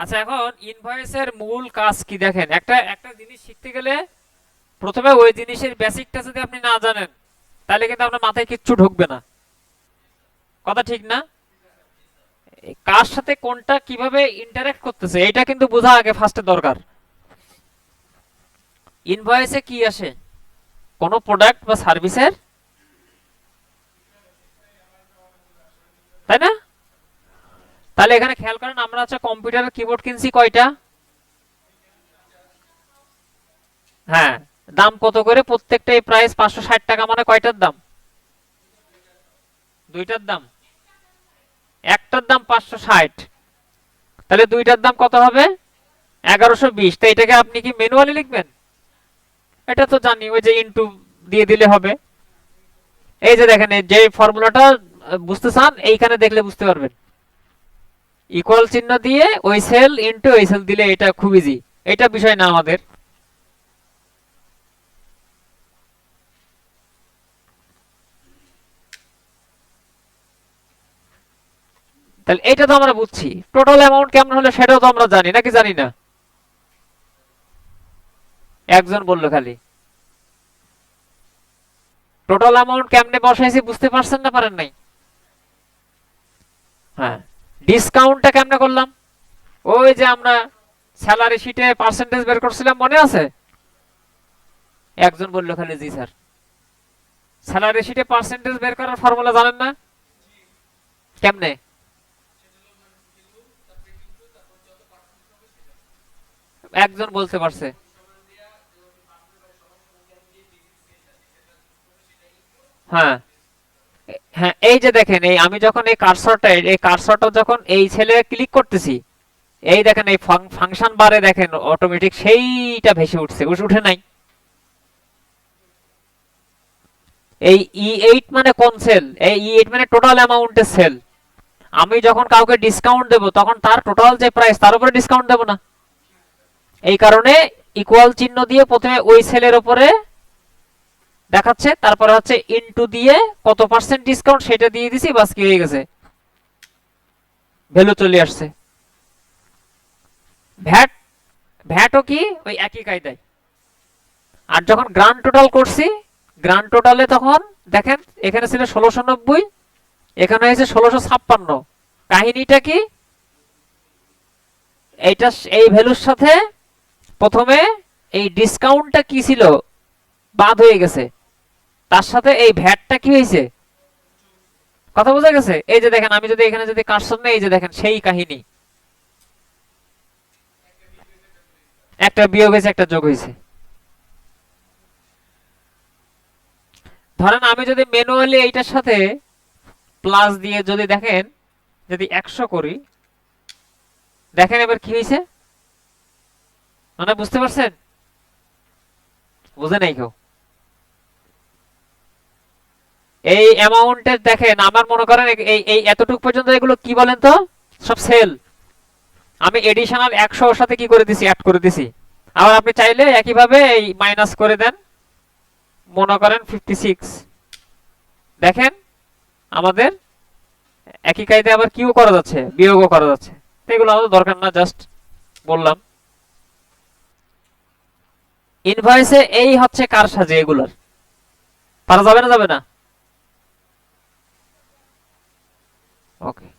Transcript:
আচ্ছা এখন ইনভয়েসের মূল কাজ কি দেখেন? একটা একটা জিনিস শিখতে গেলে প্রথমে ওই জিনিসের বেসিকটা যদি আপনি না জানেন, তাহলে কিন্তু আপনার মাথায় কিচ্ছু ঢুকবে না। কথা ঠিক না? কার সাথে কোনটা কীভাবে ইন্টারঅ্যাক্ট করতেছে, এটা কিন্তু বোঝা আগে ফার্স্টে দরকার। ইনভয়েসে কি আসে? কোনো প্রোডাক্ট বা সার্ভিসের তাই না? তাহলে এখানে খেয়াল করেন, আমরা হচ্ছে কম্পিউটারের কিবোর্ড কিনছি কয়টা? হ্যাঁ দাম কত করে? প্রত্যেকটাই প্রাইস পাঁচশো ষাট টাকা মানে কয়টার দাম? দুইটার দাম। একটার দাম পাঁচশো ষাট। তাহলে দুইটার দাম কত হবে? এগারোশো বিশ। তো এটাকে আপনি কি ম্যানুয়ালি লিখবেন? এটা তো জানি, ওই যে ইনটু দিয়ে দিলে হবে। এই যে দেখেন, এই যে ফর্মুলাটা বুঝতে চান? এইখানে দেখলে বুঝতে পারবেন। ইকুয়াল চিহ্ন দিয়ে ওই সেল ইনটু ওই সেল দিলে এটা খুব ইজি এটা বিষয় না আমাদের। তাহলে এটা তো আমরা বুঝছি। টোটাল অ্যামাউন্ট কেমন হলো সেটাও তো আমরা জানি, নাকি জানি না? একজন বলল খালি। টোটাল অ্যামাউন্ট কেমনে বসাইছি বুঝতে পারছেন না পারেন নাই? হ্যাঁ। ডিসকাউন্টটা কেমনে করলাম? ওই যে আমরা স্যালারি শিটে পার্সেন্টেজ বের করছিলাম, মনে আছে? একজন বলল খালি, জি স্যার। স্যালারি শিটে পার্সেন্টেজ বের করার ফর্মুলা জানেন না? কেমনে? একজন বলতে পারছে। হ্যাঁ। হ্যাঁ এই যে দেখেন, এই আমি যখন এই কার্সরটা এই কার্সরটা যখন এই ছেলে ক্লিক করতেছি, এই দেখেন, এই ফাংশন বারে দেখেন অটোমেটিক সেইটা ভেসে উঠছে, উঠে নাই। এই ই এইট মানে কোন সেল এই ই এইট মানে টোটাল অ্যামাউন্টের সেল আমি যখন কাউকে ডিসকাউন্ট দেব, তখন তার টোটাল যে প্রাইস তার উপরে ডিসকাউন্ট দেব না। এই কারণে ইকুয়াল চিহ্ন দিয়ে প্রথমে ওই সেলের উপরে দেখাচ্ছে, তারপরে হচ্ছে ইনটু দিয়ে কত পার্সেন্ট ডিসকাউন্ট সেটা দিয়ে দিছি, বাস কি হয়ে গেছে? ভ্যালু চলে আসছে। ভ্যাট ভ্যাটও কি? ওই একই কায়দায়। আর যখন গ্রান্ড টোটাল করছি গ্রান্ড টোটালে তখন দেখেন, এখানে ছিল ষোলোশো নব্বই, এখানে হয়েছে ষোলোশো ছাপ্পান্ন। কাহিনীটা কি? এইটা এই ভ্যালুর সাথে প্রথমে এই ডিসকাউন্টটা কি ছিল? বাদ হয়ে গেছে। তার সাথে এই ভ্যাটটা কি হয়েছে? কথা বোঝা গেছে? এই যে দেখেন, আমি যদি এখানে যদি কারসন নেই এই যে দেখেন, সেই কাহিনী। একটা বিয়োগ হয়েছে, একটা যোগ হয়েছে। ধরেন আমি যদি ম্যানুয়ালি এইটার সাথে প্লাস দিয়ে যদি দেখেন, যদি একশো করি, দেখেন এবার কি হয়েছে? মানে বুঝতে পারছেন? বুঝে নাই কেউ। এই অ্যামাউন্টের দেখেন, আমার মনে করেন এই এই এতটুকু পর্যন্ত এগুলো কি বলেন তো? সব সেল আমি এডিশনাল একশো ওর সাথে কি করে দিছি? অ্যাড করে দিছি। আবার আপনি চাইলে একইভাবে এই মাইনাস করে দেন। মনে করেন ফিফটি সিক্স দেখেন, আমাদের একই কায়দে আবার কিও করা যাচ্ছে, বিয়োগও করা যাচ্ছে। তো এগুলো আমাদের দরকার না জাস্ট বললাম। ইনভয়েসে এই হচ্ছে কার সাজে এগুলার। পারা যাবে না যাবে না? okay.